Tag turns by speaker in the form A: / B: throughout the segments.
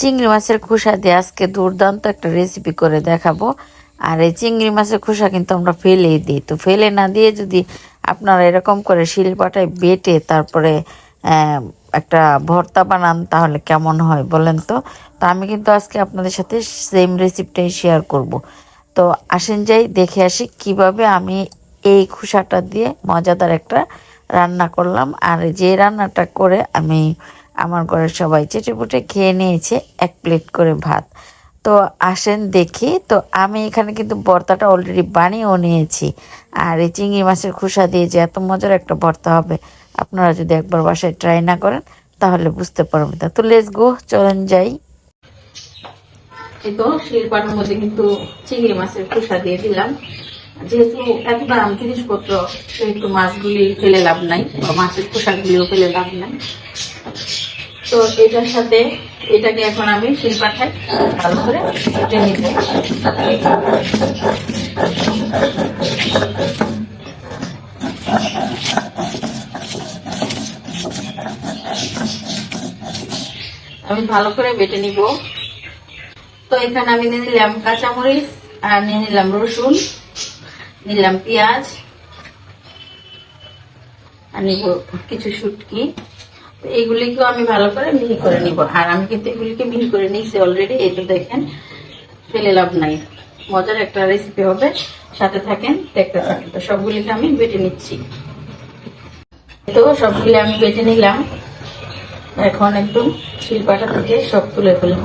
A: চিংড়ি মাছের খোসা দিয়ে আজকে দুর্দান্ত একটা রেসিপি করে দেখাবো। আর এই চিংড়ি মাছের খোসা কিন্তু আমরা ফেলেই দিই। তো ফেলে না দিয়ে যদি আপনারা এরকম করে শিলপাটায় বেটে তারপরে একটা ভর্তা বানান তাহলে কেমন হয় বলেন তো? তো আমি কিন্তু আজকে আপনাদের সাথে সেম রেসিপিটাই শেয়ার করব। তো আসেন যাই, দেখে আসি কীভাবে আমি এই খোসাটা দিয়ে মজাদার একটা রান্না করলাম। আর যে রান্নাটা করে আমি আমার ঘরের সবাই চেটেপুটে খেয়ে নিয়েছে এক প্লেট করে ভাত। তো আসেন দেখি, তো আমি এখানে কিন্তু ভর্তাটা অলরেডি বানিয়েও নিয়েছি। আর এই চিংড়ি মাছের খোসা দিয়ে যে এত মজার একটা ভর্তা হবে, আপনারা যদি একবার বাসায় ট্রাই না করেন, তাহলে বুঝতে পারবেন। না তো লেস গো চলেন যাই।
B: তো শিলপাটার মধ্যে কিন্তু চিংড়ি মাছের খোসা দিয়ে দিলাম। যেহেতু এত দাম জিনিসপত্র সেহেতু মাছগুলি ফেলে লাভ নাই, বা মাছের খোসাগুলিও ফেলে লাভ নাই। তো এটার সাথে এটাকে এখন আমি শিলপাঠায় ভালো করে কেটে নিব আমি ভালো করে বেটে নিব। তো এখানে আমি নিয়ে নিলাম কাঁচামরিচ আর নিয়ে নিলাম রসুন, নিলাম পেঁয়াজ, আর নিব কিছু শুটকি। এইগুলিকেও আমি ভালো করে মিহি করে নিব। আর আমি কিন্তু এগুলিকে মিহি করে নিয়েছি অলরেডি এই তো দেখেন, ফেলে লাভ নাই। মজার একটা রেসিপি হবে, সাথে থাকেন, দেখতে থাকেন। তো সবগুলিকে আমি বেটে নিচ্ছি। তো সবগুলি আমি বেটে নিলাম। এখন একটু শিল্পাটা থেকে সব তুলে ফেলব।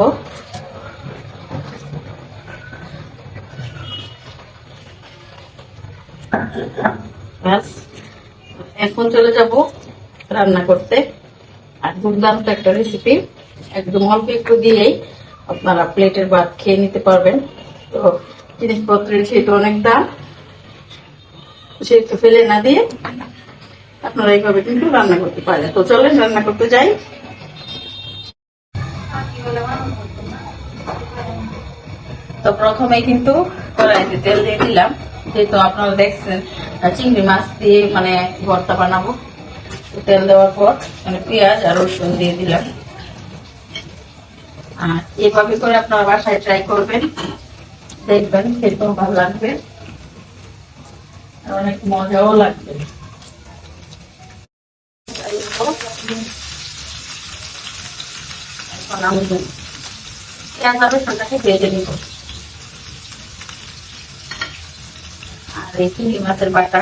B: এখন চলে যাব রান্না করতে। আর দুর্দান্ত একটা রেসিপি একদম অল্প একটু দিয়েই আপনারা প্লেটের ভাত খেয়ে নিতে পারবেন। তো জিনিসপত্রের সেহেতু অনেক দাম, সেহেতু ফেলে না দিয়ে আপনারা এইভাবে কিন্তু রান্না করতে পারেন। তো চলেন রান্না করতে যাই। তো প্রথমে কিন্তু কড়াইতে তেল দিয়ে দিলাম। যেহেতু আপনারা দেখছেন, চিংড়ি মাছ দিয়ে মানে ভর্তা বানাবো। তেল দেওয়ার পর মানে পেঁয়াজ আর রসুন দিয়ে দিলাম। আর এভাবে করে আপনারা বাসায় ট্রাই করবেন। দেখবেন খেতেও ভালো লাগবে। অনেক মজাও লাগবে। আর আর এই চিংড়ি মাছের বাটা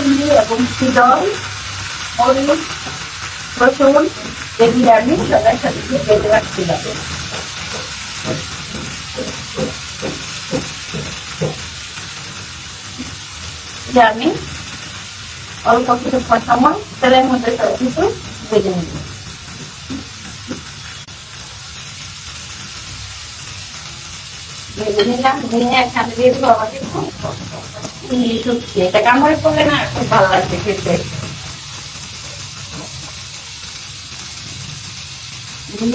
B: চিংড়ি এবং চিদল মরিচ রসুন এগুলি আমি সবার সাথে দিয়ে বেঁধে রাখছিলাম আমি অল্প কিছু সময় তেলের মধ্যে সব কিছু ভেজে নিব ভেজে নিলাম নিয়ে এখানে দিয়ে দেবো আমাকে শুকছে এটা কামড়ে না খুব ভালো লাগবে খেতে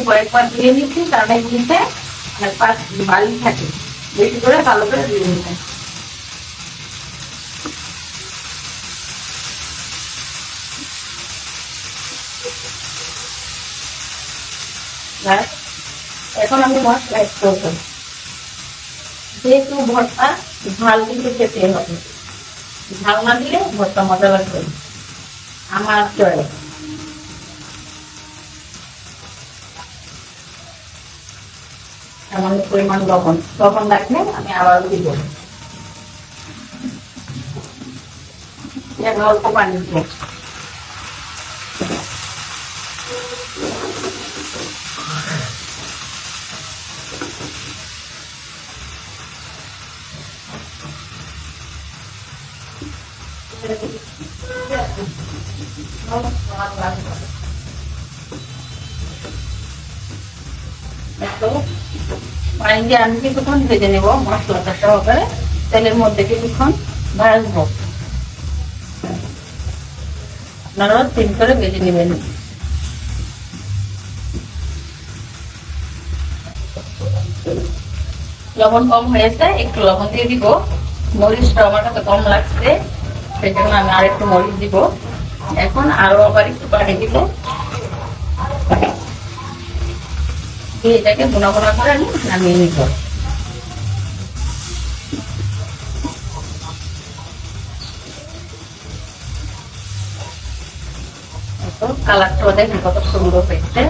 B: কয়েকবার ধুয়ে নিচ্ছি কারণ থাকে বেশি করে ভালো করে ধুয়ে এখন আমি মশলা করব যেহেতু ভর্তা ঝাল কিন্তু খেতে হবে। ঝাল না দিলে ভর্তা মজা লাগবে। আমার চয়েস সামান্য পরিমাণ লবণ। লবণ রাখলে আমি আবার দিব। অল্প পানি দিব। আমি কিছুক্ষণ ভেজে নেব মশলাটা সহকারে তেলের মধ্যে কিছুক্ষণ ভাজবো। আপনারাও সিম করে ভেজে নেবেন। লবণ কম হয়েছে, একটু লবণ দিয়ে দিব। মরিচটা আমার কাছে কম লাগছে। আমি আর একটু মরিচ দিব। এখন আরও আবার একটু পানি দিব। এটাকে করে আমি নামিয়ে নিব। তো কালারটাও দেখেন কত সুন্দর হয়েছে।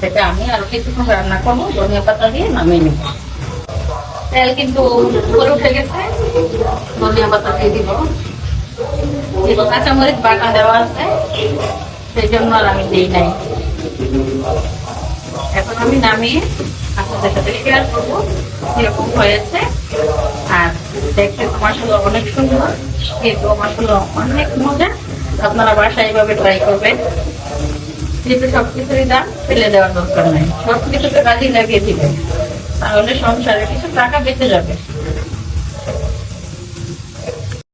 B: সেটা আমি আরও কিছুক্ষণ রান্না করব, ধনিয়া পাতা দিয়ে নামিয়ে নিব। তেল কিন্তু উপরে উঠে গেছে। ধনিয়া পাতা দিয়ে দিব। কাঁচামরিচ বাটা দেওয়া আছে। সেই জন্য আর আমি দিই নাই। এখন আমি নামিয়ে আপনাদের সাথে শেয়ার করব কীরকম হয়েছে। আর দেখতে তো মাসাল অনেক সুন্দর খেতে মাসাল অনেক মজা। আপনারা বাসায় এইভাবে ট্রাই করবেন। যেহেতু সবকিছুরই দাম ফেলে দেওয়ার দরকার নাই। সবকিছুতে কাজে লাগিয়ে দিবেন। তাহলে সংসারে কিছু টাকা বেঁচে যাবে।